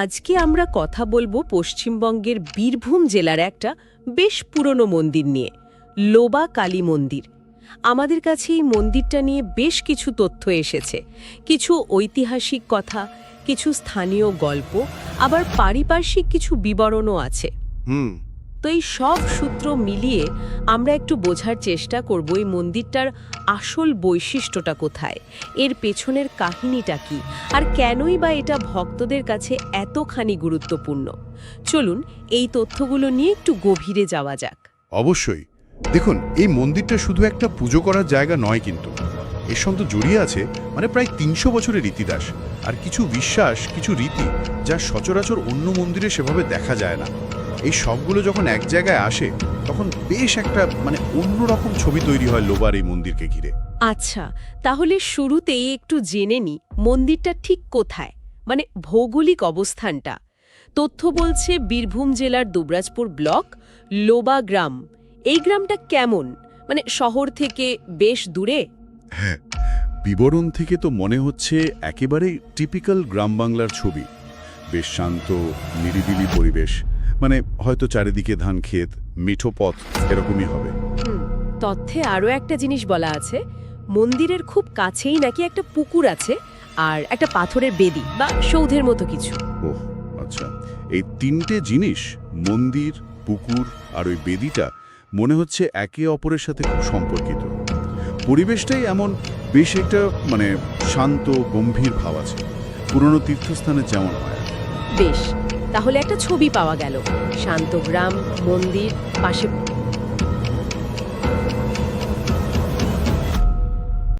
আজকে আমরা কথা বলব পশ্চিমবঙ্গের বীরভূম জেলার একটা বেশ পুরনো মন্দির নিয়ে লোবা কালী মন্দির। আমাদের কাছে এই মন্দিরটা নিয়ে বেশ কিছু তথ্য এসেছে। কিছু ঐতিহাসিক কথা কিছু স্থানীয় গল্প আবার পারিপার্শ্বিক কিছু বিবরণও আছে। হুম। তো এই সব সূত্র মিলিয়ে আমরা একটু বোঝার চেষ্টা করব এই মন্দিরটার আসল বৈশিষ্ট্যটা কোথায়? এর পেছনের কাহিনীটা কি? আর কেনই বা এটা ভক্তদের কাছে এতখানি গুরুত্বপূর্ণ? চলুন এই তথ্যগুলো নিয়ে একটু গভীরে যাওয়া যাক। অবশ্যই। দেখুন, এই মন্দিরটা শুধু একটা পুজো করার জায়গা নয় কিন্তু। এর সঙ্গে জড়িয়ে আছে মানে প্রায় তিনশো বছরের ইতিহাস। আর কিছু বিশ্বাস, কিছু রীতি যা সচরাচর অন্য মন্দিরে সেভাবে দেখা যায় না। এই সবগুলো যখন এক জায়গায় আসে তখন বেশ একটা মানে অন্যরকম ছবি তৈরি হয় লোবার এই মন্দিরকে ঘিরে। আচ্ছা তাহলে শুরুতেই একটু জেনে নি মন্দিরটা ঠিক কোথায় মানে ভৌগোলিক অবস্থানটা। তথ্য বলছে বীরভূম জেলার দুবরাজপুর ব্লক লোবা গ্রাম। এই গ্রামটা কেমন? মানে শহর থেকে বেশ দূরে? হ্যাঁ বিবরণ থেকে তো মনে হচ্ছে একেবারে টিপিক্যাল গ্রাম বাংলার ছবি। বেশ শান্ত নিরিবিলি পরিবেশ। মানে হয়তো চারিদিকে ধান ক্ষেত মিঠো পথ এরকমই হবে। তথ্যে আরও একটা জিনিস বলা আছে মন্দিরের খুব কাছেই নাকি একটা পুকুর আছে আর একটা পাথরের বেদি বা সৌধের মতো কিছু। ওহ আচ্ছা। এই তিনটে জিনিস মন্দির পুকুর আর ওই বেদিটা মনে হচ্ছে একে অপরের সাথে খুব সম্পর্কিত। পরিবেশটাই এমন বেশ একটা মানে শান্ত গম্ভীর ভাব আছে। পুরনো তীর্থস্থানে যেমন হয়। বেশ তাহলে একটা ছবি পাওয়া গেল। শান্ত গ্রাম মন্দির পাশে